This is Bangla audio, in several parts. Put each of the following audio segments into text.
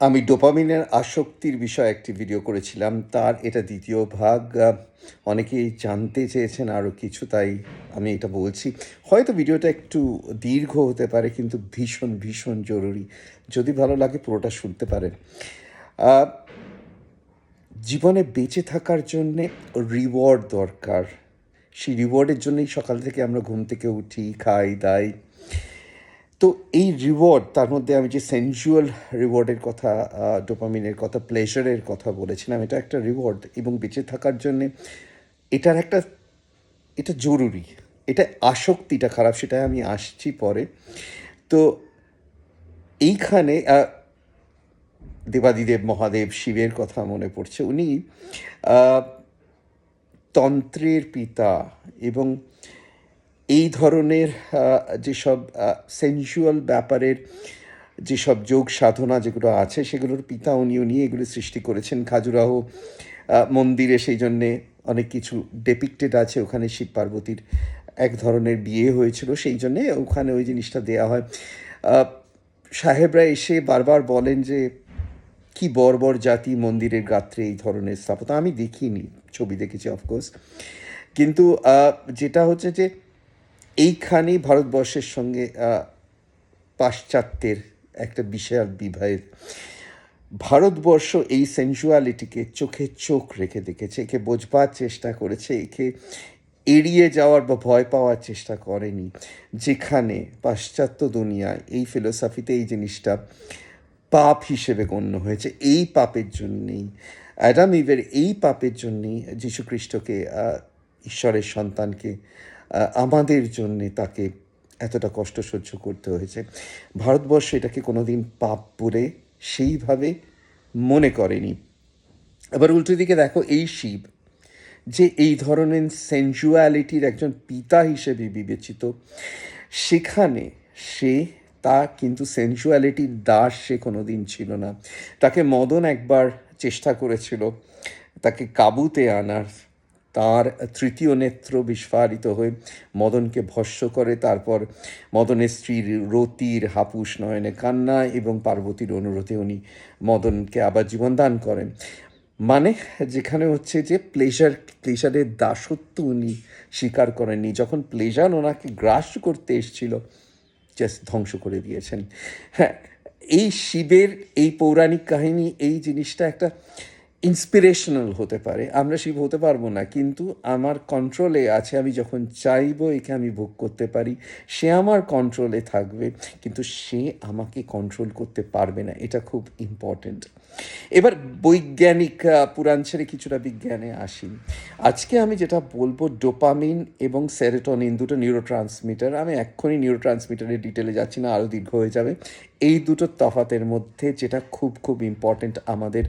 আমি ডোপামিনের আসক্তির বিষয়ে একটি ভিডিও করেছিলাম। তার এটা দ্বিতীয় ভাগ। অনেকেই জানতে চেয়েছেন আরও কিছু, তাই আমি এটা বলছি। হয়তো ভিডিওটা একটু দীর্ঘ হতে পারে, কিন্তু ভীষণ ভীষণ জরুরি। যদি ভালো লাগে পুরোটা শুনতে পারেন। জীবনে বেঁচে থাকার জন্যে রিওয়ার্ড দরকার। সেই রিওয়ার্ডের জন্যই সকাল থেকে আমরা ঘুম থেকে উঠি, খাই, দাই। তো এই রিওয়ার্ড তার মধ্যে আমি যে সেনজুয়াল রিওয়ার্ডের কথা ডোপামিনের কথা প্লেজারের কথা বলেছিলাম, এটা একটা রিওয়ার্ড এবং বেঁচে থাকার জন্যে এটার একটা, এটা জরুরি। এটা আসক্তিটা খারাপ সেটা আমি আসছি পরে। তো এইখানে দেবাদিদেব মহাদেব শিবের কথা মনে পড়ছে। উনি তন্ত্রের পিতা এবং এই ধরনের যেসব সেন্সুয়াল ব্যাপারের যেসব যোগ সাধনা যেগুলো আছে, সেগুলোর পিতা উনি উনি এগুলো সৃষ্টি করেছেন। খাজুরাহ মন্দিরে সেই জন্যে অনেক কিছু ডেপিক্টেড আছে। ওখানে শিব পার্বতীর এক ধরনের বিয়ে হয়েছিল, সেই জন্যে ওখানে ওই জিনিসটা দেয়া হয়। সাহেবরা এসে বারবার বলেন যে, কি বর্বর জাতি মন্দিরের গাত্রে এই ধরনের স্থাপত্য? আমি দেখিনি, ছবি দেখেছি অফকোর্স কিন্তু যেটা হচ্ছে যে এইখানেই ভারতবর্ষের সঙ্গে পাশ্চাত্যের একটা বিশাল বিভেদ। ভারতবর্ষ এই সেন্সুয়ালিটিকে চোখে চোখ রেখে দেখেছে, একে বোঝবার চেষ্টা করেছে, একে এড়িয়ে যাওয়ার বা ভয় পাওয়ার চেষ্টা করেনি। যেখানে পাশ্চাত্য দুনিয়ায় এই ফিলোসফিতে এই জিনিসটা পাপ হিসেবে গণ্য হয়েছে। এই পাপের জন্যেই, অ্যাডাম ইভের এই পাপের জন্যেই যীশু খ্রিস্টকে ঈশ্বরের সন্তানকে আমাদের জন্যে তাকে এতটা কষ্ট সহ্য করতে হয়েছে। ভারতবর্ষ এটাকে কোনোদিন পাপ বলে সেইভাবে মনে করেনি। আবার উল্টো দিকে দেখো, এই শিব যে এই ধরনের সেনজুয়ালিটির একজন পিতা হিসেবে বিবেচিত, সেখানে সে তা কিন্তু সেনজুয়ালিটির দাস সে কোনোদিন ছিল না। তাকে মদন একবার চেষ্টা করেছিল, তাকে কাবুতে আনার তার তৃতীয় নেত্র বিস্ফারিত হয়ে মদনকে ভস্য করে। তারপর মদনের স্ত্রীর রতির হাপুস নয়নে কান্না এবং পার্বতীর অনুরোধে উনি মদনকে আবার জীবনদান করেন। মানে যেখানে হচ্ছে যে প্লেজার প্লেজারের দাসত্ব উনি স্বীকার করেননি। যখন প্লেজার ওনাকে গ্রাস করতে এসেছিল জাস্ট ধ্বংস করে দিয়েছেন। হ্যাঁ এই শিবের, এই পৌরাণিক কাহিনী, এই জিনিসটা একটা ইন্সপিরেশনাল হতে পারে, আমরা শিব হতে পারব না, কিন্তু আমার কন্ট্রোলে আছে, আমি যখন চাইব একে আমি ভোগ করতে পারি, সে আমার কন্ট্রোলে থাকবে, কিন্তু সে আমাকে কন্ট্রোল করতে পারবে না, এটা খুব ইম্পর্ট্যান্ট এবার বৈজ্ঞানিক পুরাণ ছেড়ে কিছুটা বিজ্ঞানে আসি। আজকে আমি যেটা বলব ডোপামিন এবং সেরোটোনিন দুটো নিউরো ট্রান্সমিটার আমি এক্ষুনি নিউরো ট্রান্সমিটারের ডিটেলে যাচ্ছি না, আরও দীর্ঘ হয়ে যাবে। এই দুটো তফাতের মধ্যে যেটা খুব খুব ইম্পর্ট্যান্ট আমাদের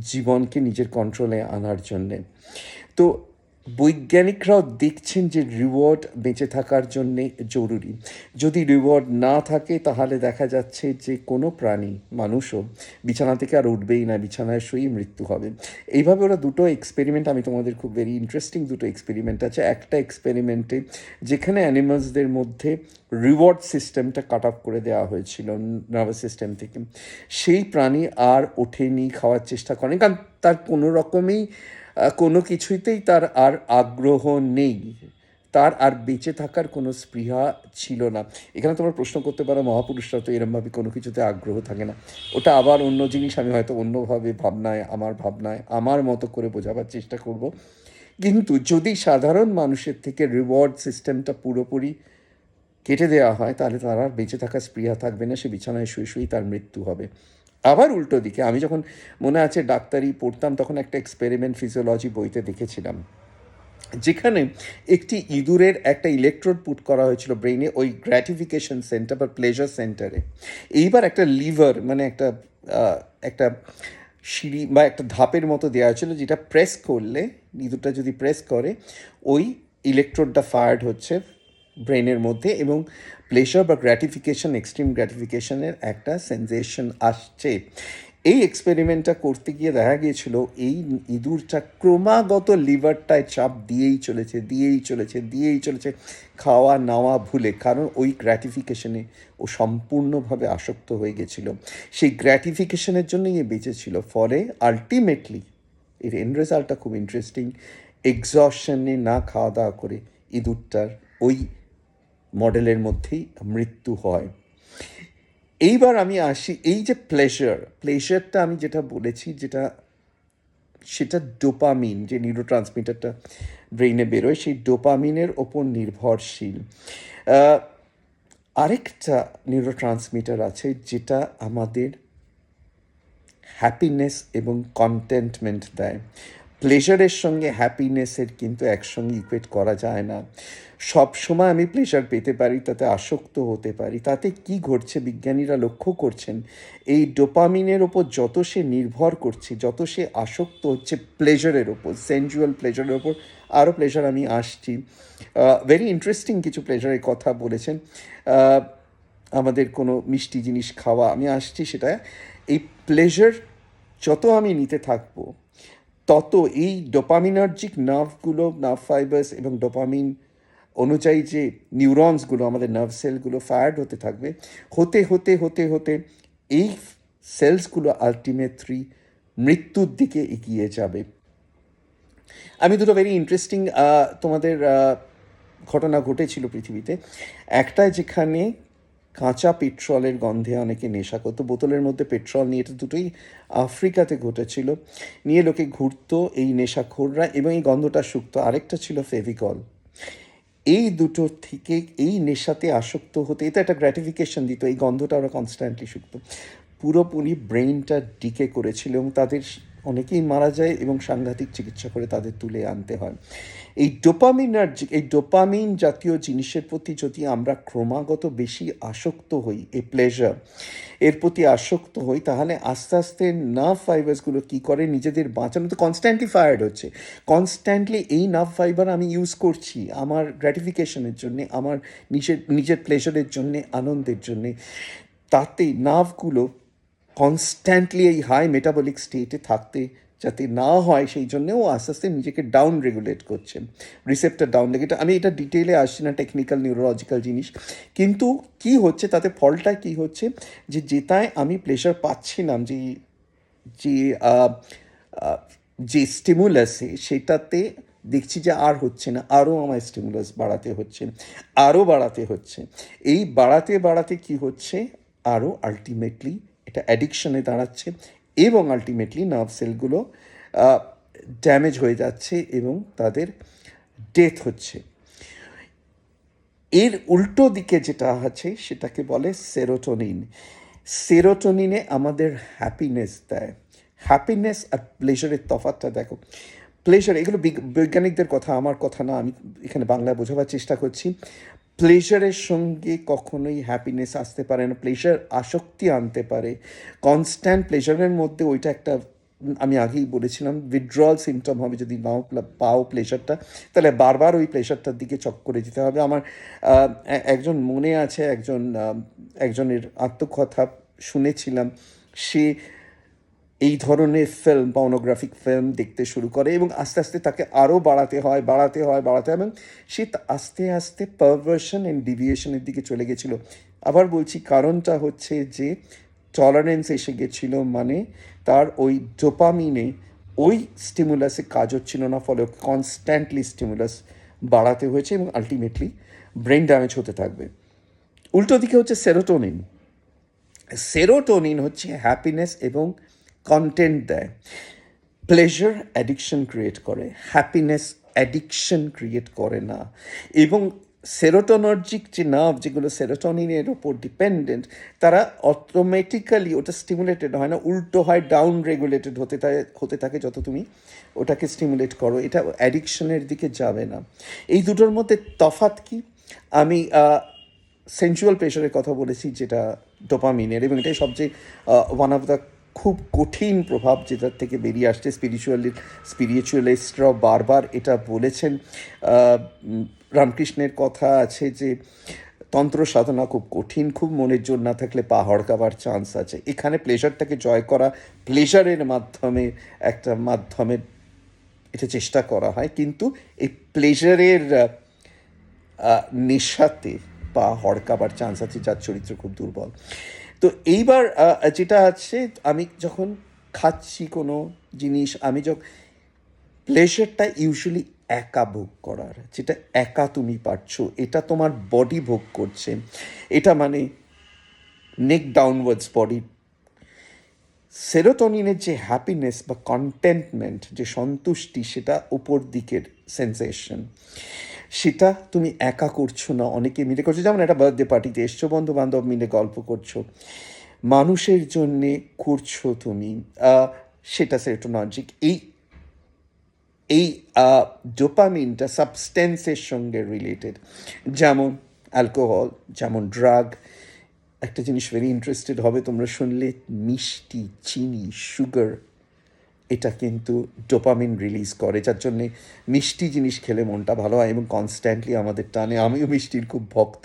জীবনকে নিজের কন্ট্রোলে আনার জন্যে। তো বৈজ্ঞানিকরাও দেখছেন যে রিওয়ার্ড বেঁচে থাকার জন্যে জরুরি। যদি রিওয়ার্ড না থাকে, তাহলে দেখা যাচ্ছে যে কোনো প্রাণী, মানুষও বিছানা থেকে আর উঠবেই না, বিছানায় শুয়েই মৃত্যু হবে। এইভাবে ওরা দুটো এক্সপেরিমেন্ট আমি তোমাদের খুব ভেরি ইন্টারেস্টিং দুটো এক্সপেরিমেন্ট আছে। একটা এক্সপেরিমেন্টে যেখানে অ্যানিমালসদের মধ্যে রিওয়ার্ড সিস্টেমটা কাট অফ করে দেওয়া হয়েছিল নার্ভাস সিস্টেম থেকে। সেই প্রাণী আর ওঠেনি, খাওয়ার চেষ্টা করেনি, কারণ তার কোনো রকমেই কোনো কিছুইতেই তার আর আগ্রহ নেই। তার আর বেঁচে থাকার কোনো স্পৃহা ছিল না। এখানে তোমরা প্রশ্ন করতে পারো মহাপুরুষরা তো এরমভাবে কোনো কিছুতে আগ্রহ থাকে না। ওটা আবার অন্য জিনিস, আমি হয়তো অন্যভাবে ভাবনায়, আমার ভাবনায়, আমার মতো করে বোঝাবার চেষ্টা করব। কিন্তু যদি সাধারণ মানুষের থেকে রিওয়ার্ড সিস্টেমটা পুরোপুরি কেটে দেওয়া হয়, তাহলে তার আর বেঁচে থাকার স্পৃহা থাকবে না, সে বিছানায় শুয়ে শুয়েই তার মৃত্যু হবে। আবার উল্টো দিকে, আমি যখন মনে আছে ডাক্তারি পড়তাম, তখন একটা এক্সপেরিমেন্ট ফিজিওলজি বইতে দেখেছিলাম। যেখানে একটি ইঁদুরের একটা ইলেকট্রোড পুট করা হয়েছিল ব্রেইনে ওই গ্র্যাটিফিকেশন সেন্টার বা প্লেজার সেন্টারে এইবার একটা লিভার মানে একটা একটা সিঁড়ি বা একটা ধাপের মতো দেওয়া হয়েছিল, যেটা প্রেস করলে, ইঁদুরটা যদি প্রেস করে, ওই ইলেকট্রোডটা ফায়ার্ড হচ্ছে। ব্রেনের মধ্যে এবং প্লেজার বা গ্র্যাটিফিকেশন এক্সট্রিম গ্র্যাটিফিকেশনের একটা সেন্সেশন আসছে। এই এক্সপেরিমেন্টটা করতে গিয়ে দেখা গিয়েছিল, এই ইঁদুরটা ক্রমাগত লিভারটায় চাপ দিয়েই চলেছে দিয়েই চলেছে দিয়েই চলেছে, খাওয়া নাওয়া ভুলে, কারণ ওই গ্র্যাটিফিকেশনে ও সম্পূর্ণভাবে আসক্ত হয়ে গেছিল। সেই গ্র্যাটিফিকেশনের জন্যই এ বেঁচেছিল, ফলে আলটিমেটলি এর এন্ড রেজাল্টটা খুব ইন্টারেস্টিং এক্সশনে না খাওয়া দাওয়া করে ইঁদুরটার ওই মডেলের মধ্যেই মৃত্যু হয়। এইবার আমি আসি, এই যে প্লেজার প্লেজারটা আমি যেটা বলেছি যেটা, সেটা ডোপামিন যে নিউরো ট্রান্সমিটারটা ব্রেইনে বেরোয়, সেই ডোপামিনের ওপর নির্ভরশীল। আরেকটা নিউরো ট্রান্সমিটার আছে যেটা আমাদের হ্যাপিনেস এবং কন্টেন্টমেন্ট দেয়। প্লেজারের সঙ্গে হ্যাপিনেসের কিন্তু একসঙ্গে ইকুয়েট করা যায় না। সব সময় আমি প্লেজার পেতে পারি, তাতে আসক্ত হতে পারি। তাতে কি ঘটছে বিজ্ঞানীরা লক্ষ্য করছেন? এই ডোপামিনের ওপর যত সে নির্ভর করছে, যত সে আসক্ত হচ্ছে প্লেজারের ওপর সেন্সুয়াল প্লেজারের ওপর, আরও প্লেজার আমি আসছি। ভেরি ইন্টারেস্টিং কিছু প্লেজারের কথা বলেছেন। আমাদের কোনো মিষ্টি জিনিস খাওয়া, আমি আসছি সেটা, এই প্লেজার যত আমি নিতে থাকব তত এই ডোপামিনার্জিক নার্ভগুলো, নার্ভ ফাইবার্স এবং ডোপামিন অনুযায়ী যে নিউরনসগুলো, আমাদের নার্ভ সেলগুলো ফায়ার্ড হতে থাকবে, হতে হতে হতে হতে এই সেলসগুলো আলটিমেটলি মৃত্যুর দিকে এগিয়ে যাবে। আমি দুটো ভেরি ইন্টারেস্টিং তোমাদের ঘটনা ঘটেছিল পৃথিবীতে। একটা যেখানে কাঁচা পেট্রোলের গন্ধে অনেকে নেশা করতো বোতলের মধ্যে পেট্রোল নিয়ে এটা দুটোই আফ্রিকাতে ঘটেছিল। নিয়ে লোকে ঘুরতো এই নেশাখোররা এবং এই গন্ধটা শুকতো। আরেকটা ছিল ফেভিকল। এই দুটো থেকে এই নেশাতে আসক্ত হতে এটা একটা গ্র্যাটিফিকেশন দিত। এই গন্ধটা ওরা কনস্ট্যান্টলি শুকতো। পুরোপুরি ব্রেইনটা ডিকে করেছিল এবং তাদের অনেকেই মারা যায় এবং সাংঘাতিক চিকিৎসা করে তাদের তুলে আনতে হয়। এই ডোপামিনার্জিক এই ডোপামিন জাতীয় জিনিসের প্রতি যদি আমরা ক্রমাগত বেশি আসক্ত হই, এই প্লেজার এর প্রতি আসক্ত হই, তাহলে আস্তে আস্তে নার্ভ ফাইবার্সগুলো কী করে? নিজেদের বাঁচানো তো কনস্ট্যান্টলি ফায়ার্ড হচ্ছে। কনস্ট্যান্টলি এই নার্ভ ফাইবার আমি ইউজ করছি আমার গ্র্যাটিফিকেশনের জন্যে, আমার নিজের নিজের প্লেজারের জন্যে, আনন্দের জন্যে। তাতে নার্ভগুলো কনস্ট্যান্টলি এই হাই মেটাবলিক স্টেটে থাকতে যাতে না হয় সেই জন্যও আস্তে আস্তে নিজেকে ডাউন রেগুলেট করছে। রিসেপ্টার ডাউন রেগুলেট আমি এটা ডিটেলে আসছি না টেকনিক্যাল নিউরোলজিক্যাল জিনিস। কিন্তু কি হচ্ছে তাতে ফলটা কি হচ্ছে যে যেটায় আমি প্লেজার পাচ্ছিলাম যে যে আহ, যে স্টিমুলাসে সেটাতে দেখছি যে আর হচ্ছে না আরও আমার স্টিমুলাস বাড়াতে হচ্ছে আরও বাড়াতে হচ্ছে। এই বাড়াতে বাড়াতে কি হচ্ছে আরও আলটিমেটলি এটা অ্যাডিকশনে দাঁড়াচ্ছে এবং আলটিমেটলি নার্ভ সেলগুলো ড্যামেজ হয়ে যাচ্ছে এবং তাদের ডেথ হচ্ছে। এর উল্টো দিকে যেটা আছে সেটাকে বলে সেরোটোনিন সেরোটোনিনে আমাদের হ্যাপিনেস দেয়। হ্যাপিনেস আর প্লেজারের তফাতটা দেখো। প্লেজার এগুলো বৈজ্ঞানিকদের কথা, আমার কথা না, আমি এখানে বাংলায় বোঝাবার চেষ্টা করছি। প্লেজারের সঙ্গে কখনোই হ্যাপিনেস আসতে পারে না প্লেজার আসক্তি আনতে পারে। কনস্ট্যান্ট প্লেজারের মধ্যে ওইটা একটা, আমি আগেই বলেছিলাম উইথড্রল সিমটম হবে যদি নাও পাও প্লেশারটা তাহলে বারবার ওই প্লেশারটার দিকে চক করে যেতে হবে। আমার একজন মনে আছে, একজন একজনের আত্মকথা শুনেছিলাম। সে এই ধরনের ফিল্ম পর্নোগ্রাফিক ফিল্ম দেখতে শুরু করে এবং আস্তে আস্তে তাকে আরও বাড়াতে হয় বাড়াতে হয় বাড়াতে হয় এবং সে আস্তে আস্তে পারভার্সন অ্যান্ড ডিভিয়েশনের দিকে চলে গেছিল। আবার বলছি, কারণটা হচ্ছে যে টলারেন্স এসে গেছিল মানে তার ওই ডোপামিনে ওই স্টিমুলাসে কাজ হচ্ছিল না, ফলে কনস্ট্যান্টলি স্টিমুলাস বাড়াতে হয়েছে এবং আলটিমেটলি ব্রেন ড্যামেজ হতে থাকবে। উল্টো দিকে হচ্ছে সেরোটোনিন সেরোটোনিন হচ্ছে হ্যাপিনেস এবং কন্টেন্ট দেয়। প্লেজার অ্যাডিকশন ক্রিয়েট করে হ্যাপিনেস অ্যাডিকশন ক্রিয়েট করে না। এবং সেরোটোনার্জিক যে নার্ভ যেগুলো সেরোটোনিনের ওপর ডিপেন্ডেন্ট তারা অটোমেটিক্যালি ওটা স্টিমুলেটেড হয় না, উল্টো হয় ডাউন রেগুলেটেড হতে হতে থাকে যত তুমি ওটাকে স্টিমুলেট করো। এটা অ্যাডিকশনের দিকে যাবে না। এই দুটোর মধ্যে তফাৎ কি? আমি সেন্সুয়াল প্রেশারের কথা বলেছি যেটা ডোপামিনের এবং এটাই সবচেয়ে ওয়ান অফ দ্য খুব কঠিন প্রভাব যেটার থেকে বেরিয়ে আসছে স্পিরিচুয়ালি স্পিরিচুয়ালিস্টরাও বারবার এটা বলেছেন। রামকৃষ্ণের কথা আছে যে, তন্ত্র সাধনা খুব কঠিন, খুব মনের জোর না থাকলে পা হড়কাবার চান্স আছে। এখানে প্লেজারটাকে জয় করা প্লেজারের মাধ্যমে, একটা মাধ্যমে এটা চেষ্টা করা হয়। কিন্তু এই প্লেজারের নেশাতে পা হড়কাবার চান্স আছে যার চরিত্র খুব দুর্বল। তো এইবার যেটা আছে, আমি যখন খাচ্ছি কোনো জিনিস, আমি যখন প্লেজারটা ইউজুয়ালি একা ভোগ করার, যেটা একা তুমি পারছ, এটা তোমার বডি ভোগ করছে। এটা মানে নেক ডাউনওয়ার্ডস বডি সেরোটোনিনের যে হ্যাপিনেস বা কন্টেন্টমেন্ট যে সন্তুষ্টি, সেটা উপর দিকের সেন্সেশন সেটা তুমি একা করছ না, অনেকে মিলে করছ। যেমন একটা বার্থডে পার্টিতে এসছো বন্ধু বান্ধব মিলে গল্প করছ। মানুষের জন্যে করছ তুমি সেটা সেরোটোনজিক এই এই ডোপামিনটা সাবস্টেন্সের সঙ্গে রিলেটেড যেমন অ্যালকোহল যেমন ড্রাগ একটা জিনিস ভেরি ইন্টারেস্টেড হবে, তোমরা শুনলে, মিষ্টি, চিনি সুগার এটা কিন্তু ডোপামিন রিলিজ করে, যার জন্যে মিষ্টি জিনিস খেলে মনটা ভালো হয় এবং কনস্ট্যান্টলি আমাদের টানে। আমিও মিষ্টির খুব ভক্ত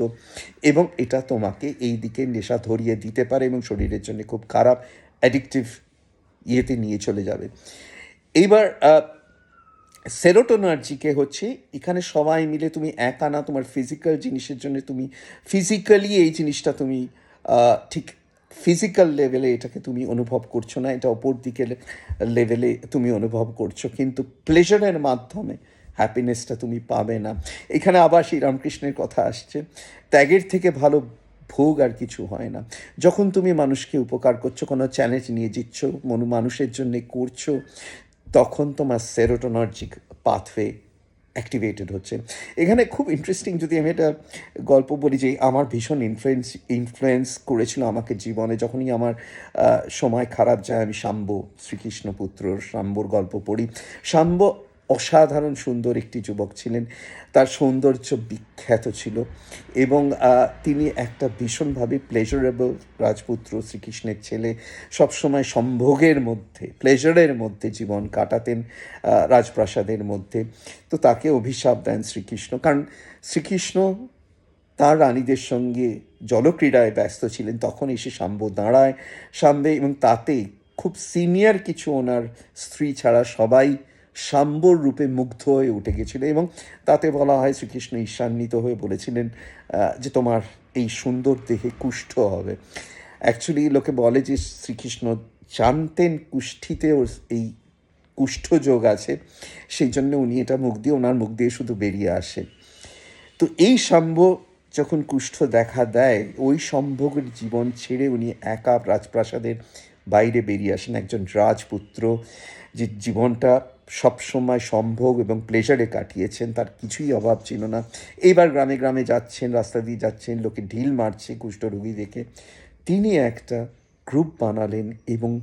এবং এটা তোমাকে এই দিকে নেশা ধরিয়ে দিতে পারে এবং শরীরের জন্য খুব খারাপ অ্যাডিকটিভ ইয়েতে নিয়ে চলে যাবে। এইবার সেরোটোনার্জিকে হচ্ছে এখানে সবাই মিলে তুমি একা না, তোমার ফিজিক্যাল জিনিসের জন্য তুমি ফিজিক্যালি এই জিনিসটা তুমি ঠিক ফিজিক্যাল লেভেলে এটাকে তুমি অনুভব করছ না, এটা অপর দিকে লেভেলে তুমি অনুভব করছ, কিন্তু প্লেজারের মাধ্যমে হ্যাপিনেসটা তুমি পাবে না। এখানে আবার শ্রীরামকৃষ্ণের কথা আসছে, ত্যাগের থেকে ভালো ভোগ আর কিছু হয় না। যখন তুমি মানুষকে উপকার করছ, কোনো চ্যালেঞ্জ নিয়ে জিতছ, মনু, মানুষের জন্যে করছ, তখন তোমার সেরোটোনার্জিক পাথওয়ে অ্যাক্টিভেটেড হচ্ছে। এখানে খুব ইন্টারেস্টিং যদি আমি এটা গল্প বলি যে আমার ভীষণ ইনফ্লুয়েন্স ইনফ্লুয়েন্স করেছিল আমাকে জীবনে। যখনই আমার সময় খারাপ যায়, আমি শাম্ব শ্রীকৃষ্ণপুত্র শাম্বর গল্প পড়ি। শাম্ব অসাধারণ সুন্দর একটি যুবক ছিলেন। তার সৌন্দর্য বিখ্যাত ছিল এবং তিনি একটা ভীষণভাবে প্লেজারেবল রাজপুত্র শ্রীকৃষ্ণের ছেলে। সবসময় সম্ভোগের মধ্যে প্লেজারের মধ্যে জীবন কাটাতেন রাজপ্রাসাদের মধ্যে। তো তাকে অভিশাপ দেন শ্রীকৃষ্ণ। কারণ শ্রীকৃষ্ণ তার রানীদের সঙ্গে জলক্রীড়ায় ব্যস্ত ছিলেন। তখন এসে শাম্ব দাঁড়ায় শাম্বে এবং তাতে খুব সিনিয়র কিছু ওনার স্ত্রী ছাড়া সবাই শাম্বর রূপে মুগ্ধ হয়ে উঠে গেছিল এবং তাতে বলা হয় শ্রীকৃষ্ণ ঈর্ষান্বিত হয়ে বলেছিলেন যে তোমার এই সুন্দর দেহে কুষ্ঠ হবে। অ্যাকচুয়ালি লোকে বলে যে শ্রীকৃষ্ণ জানতেন কুষ্ঠিতেও এই কুষ্ঠযোগ আছে, সেই জন্য উনি এটা মুখ দিয়ে, ওনার মুখ দিয়ে শুধু বেরিয়ে আসে। তো এই সম্ভ যখন কুষ্ঠ দেখা দেয়, ওই সম্ভোগের জীবন ছেড়ে উনি একা রাজপ্রাসাদের বাইরে বেরিয়ে আসেন। একজন রাজপুত্র, যে জীবনটা সবসময় সম্ভোগ এবং প্লেজারে কাটিয়েছেন, তার কিছুই অভাব ছিল না। এইবার গ্রামে গ্রামে যাচ্ছেন, রাস্তা দিয়ে যাচ্ছেন, লোকে ঢিল মারছে কুষ্ঠরোগী দেখে। তিনি একটা গ্রুপ বানালেন এবং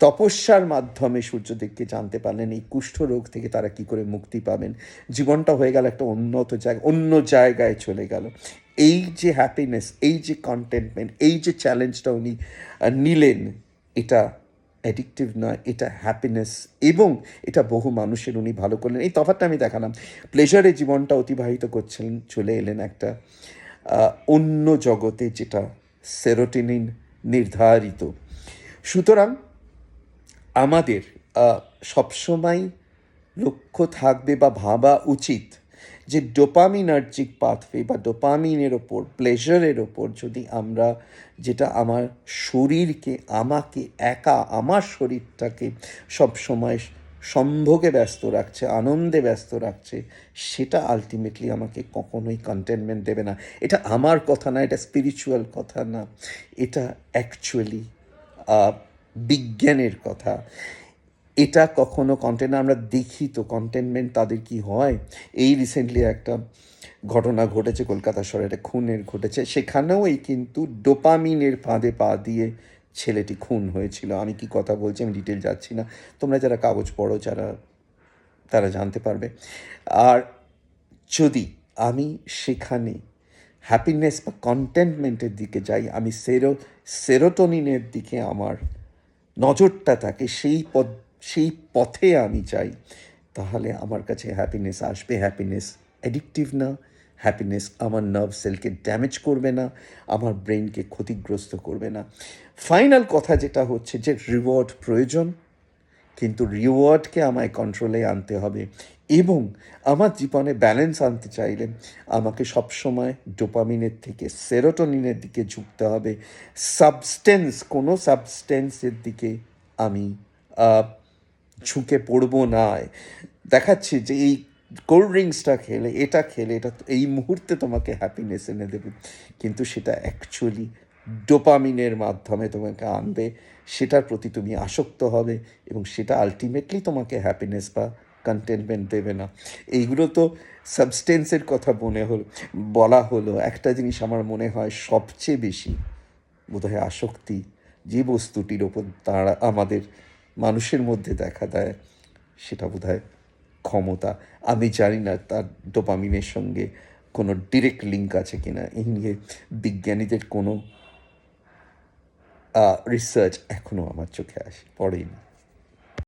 তপস্যার মাধ্যমে সূর্যদেবকে জানতে পারলেন, এই কুষ্ঠ রোগ থেকে তারা কি করে মুক্তি পাবেন। জীবনটা হয়ে গেল একটা উন্নত জায়গা, অন্য জায়গায় চলে গেল। এই যে হ্যাপিনেস এই যে কন্টেন্টমেন্ট এই যে চ্যালেঞ্জটা উনি নিলেন, এটা অ্যাডিকটিভ নয়, এটা হ্যাপিনেস এবং এটা বহু মানুষের উনি ভালো করলেন। এই তফাৎটা আমি দেখালাম। প্লেজারে জীবনটা অতিবাহিত করছিলেন চলে এলেন একটা অন্য জগতে যেটা সেরোটিনিন নির্ধারিত। সুতরাং আমাদের সবসময় লক্ষ্য থাকবে বা ভাবা উচিত যে ডোপামিনার্জিক পাথওয়ে বা ডোপামিনের ওপর প্লেজারের ওপর যদি আমরা যেটা আমার শরীরকে, আমাকে একা, আমার শরীরটাকে সবসময় সম্ভোগে ব্যস্ত রাখছে, আনন্দে ব্যস্ত রাখছে, সেটা আলটিমেটলি আমাকে কখনোই কন্টেনমেন্ট দেবে না। এটা আমার কথা না, এটা স্পিরিচুয়াল কথা না, এটা অ্যাকচুয়ালি বিজ্ঞানের কথা। এটা কখনো কন্টেন্ট আমরা দেখি তো কন্টেনমেন্ট তাদের কি হয়। এই রিসেন্টলি একটা ঘটনা ঘটেছে, কলকাতা শহরে একটা খুনের ঘটেছে, সেখানেও এই কিন্তু ডোপামিনের ফাঁদে পা দিয়ে ছেলেটি খুন হয়েছিল। আমি কি কথা বলছি আমি ডিটেল যাচ্ছি না। তোমরা যারা কাগজ পড়ো, যারা, তারা জানতে পারবে। আর যদি আমি সেখানে হ্যাপিনেস বা কন্টেন্টমেন্টের দিকে যাই, আমি সেরো সেরোটোনিনের দিকে আমার নজরটা থাকে, সেই পথ সেই পথে আমি চাই, তাহলে আমার কাছে হ্যাপিনেস আসবে। হ্যাপিনেস অ্যাডিকটিভ না হ্যাপিনেস আমার নার্ভ সেলকে ড্যামেজ করবে না, আমার ব্রেনকে ক্ষতিগ্রস্ত করবে না। ফাইনাল কথা যেটা হচ্ছে যে রিওয়ার্ড প্রয়োজন, কিন্তু রিওয়ার্ডকে আমায় কন্ট্রোলে আনতে হবে এবং আমার জীবনে ব্যালেন্স আনতে চাইলে আমাকে সবসময় ডোপামিনের থেকে সেরোটোনিনের দিকে ঝুঁকতে হবে। সাবস্টেন্স কোনো সাবস্টেন্সের দিকে আমি ঝুঁকে পড়ব না দেখাচ্ছি যে এই কোল্ড ড্রিঙ্কসটা খেলে, এটা খেলে, এটা এই মুহূর্তে তোমাকে হ্যাপিনেস এনে দেবে। কিন্তু সেটা অ্যাকচুয়ালি ডোপামিনের মাধ্যমে তোমাকে আনবে, সেটার প্রতি তুমি আসক্ত হবে এবং সেটা আলটিমেটলি তোমাকে হ্যাপিনেস বা কন্টেনমেন্ট দেবে না। এইগুলো তো সাবস্টেন্সের কথা মনে হলো, বলা হলো। একটা জিনিস আমার মনে হয় সবচেয়ে বেশি বোধহয় আসক্তি যে বস্তুটির ওপর তারা আমাদের মানুষের মধ্যে দেখা দেয়, সেটা বোধ ক্ষমতা। আমি জানি না তার ডোপামিনের সঙ্গে কোনো ডিরেক্ট লিঙ্ক আছে কি না এই নিয়ে বিজ্ঞানীদের কোনো রিসার্চ এখনও আমার চোখে আসে, পড়েনি।